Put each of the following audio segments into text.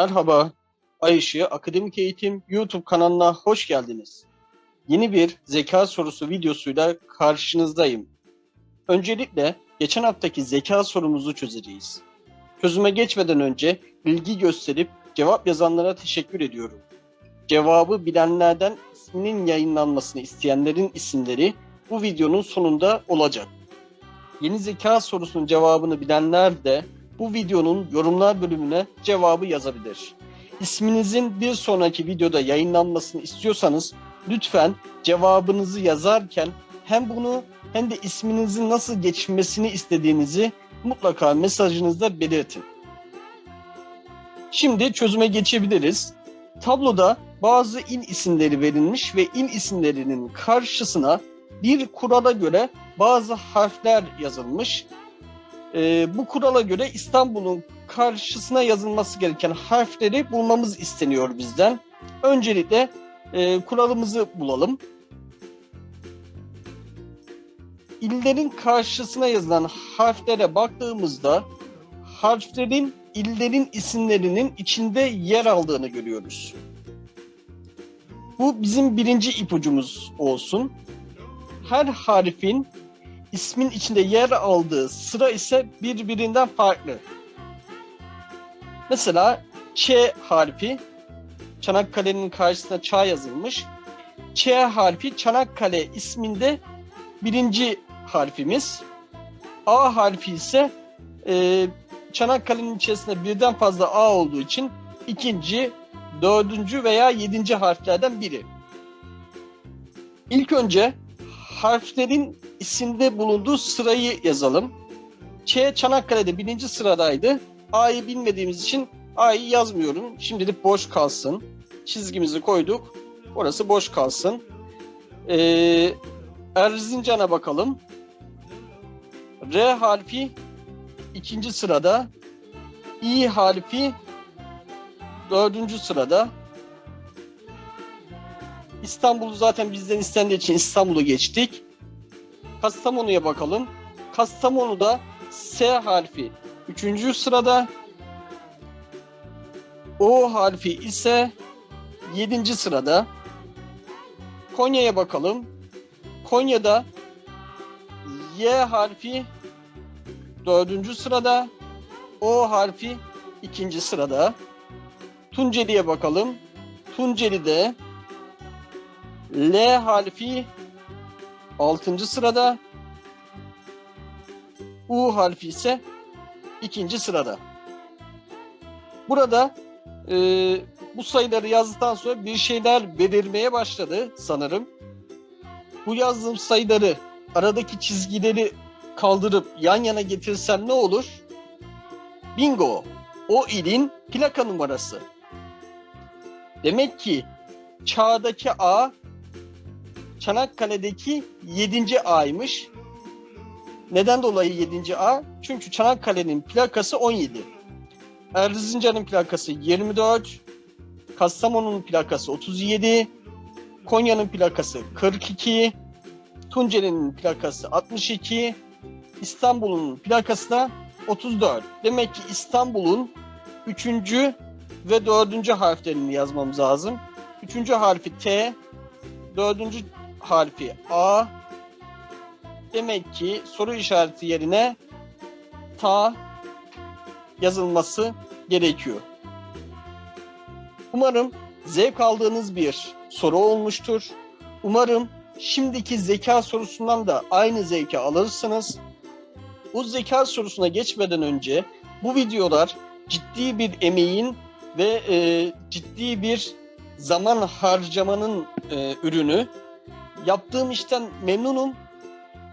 Merhaba, Ay Akademik Eğitim YouTube kanalına hoş geldiniz. Yeni bir zeka sorusu videosuyla karşınızdayım. Öncelikle geçen haftaki zeka sorumuzu çözeceğiz. Çözüme geçmeden önce ilgi gösterip cevap yazanlara teşekkür ediyorum. Cevabı bilenlerden isminin yayınlanmasını isteyenlerin isimleri bu videonun sonunda olacak. Yeni zeka sorusunun cevabını bilenler de bu videonun yorumlar bölümüne cevabı yazabilir. İsminizin bir sonraki videoda yayınlanmasını istiyorsanız lütfen cevabınızı yazarken hem bunu hem de isminizin nasıl geçmesini istediğinizi mutlaka mesajınızda belirtin. Şimdi çözüme geçebiliriz. Tabloda bazı il isimleri verilmiş ve il isimlerinin karşısına bir kurala göre bazı harfler yazılmış. Ee, bu kurala göre İstanbul'un karşısına yazılması gereken harfleri bulmamız isteniyor bizden. Öncelikle e, kuralımızı bulalım. İllerin karşısına yazılan harflere baktığımızda harflerin illerin isimlerinin içinde yer aldığını görüyoruz. Bu bizim birinci ipucumuz olsun. Her harfin ismin içinde yer aldığı sıra ise birbirinden farklı. Mesela Ç harfi Çanakkale'nin karşısına Ç yazılmış. Ç harfi Çanakkale isminde birinci harfimiz. A harfi ise e, Çanakkale'nin içerisinde birden fazla A olduğu için ikinci, dördüncü veya yedinci harflerden biri. İlk önce harflerin isimde bulunduğu sırayı yazalım. Ç Çanakkale'de birinci sıradaydı. A'yı bilmediğimiz için A'yı yazmıyorum. Şimdilik boş kalsın. Çizgimizi koyduk. Orası boş kalsın. Ee, Erzincan'a bakalım. R harfi ikinci sırada. İ harfi dördüncü sırada. İstanbul'u zaten bizden istendiği için İstanbul'u geçtik. Kastamonu'ya bakalım. Kastamonu'da S harfi 3. sırada. O harfi ise 7. sırada. Konya'ya bakalım. Konya'da Y harfi 4. sırada. O harfi 2. sırada. Tunceli'ye bakalım. Tunceli'de L harfi 6. sırada. U harfi ise ikinci sırada. Burada e, bu sayıları yazdıktan sonra bir şeyler belirmeye başladı sanırım. Bu yazdığım sayıları aradaki çizgileri kaldırıp yan yana getirsem ne olur? Bingo! O ilin plaka numarası. Demek ki çağdaki A Çanakkale'deki 7. A'ymış. Neden dolayı 7. A? Çünkü Çanakkale'nin plakası 17. Erzincan'ın plakası 24. Kastamonu'nun plakası 37. Konya'nın plakası 42. Tunceli'nin plakası 62. İstanbul'un plakası da 34. Demek ki İstanbul'un 3. ve 4. harflerini yazmamız lazım. 3. harfi T, 4. harfi A. Demek ki soru işareti yerine ta yazılması gerekiyor. Umarım zevk aldığınız bir soru olmuştur. Umarım şimdiki zeka sorusundan da aynı zevki alırsınız. Bu zeka sorusuna geçmeden önce bu videolar ciddi bir emeğin ve e, ciddi bir zaman harcamanın e, ürünü. Yaptığım işten memnunum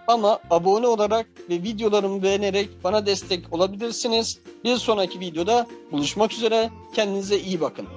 ama abone olarak ve videolarımı beğenerek bana destek olabilirsiniz. Bir sonraki videoda buluşmak üzere. Kendinize iyi bakın.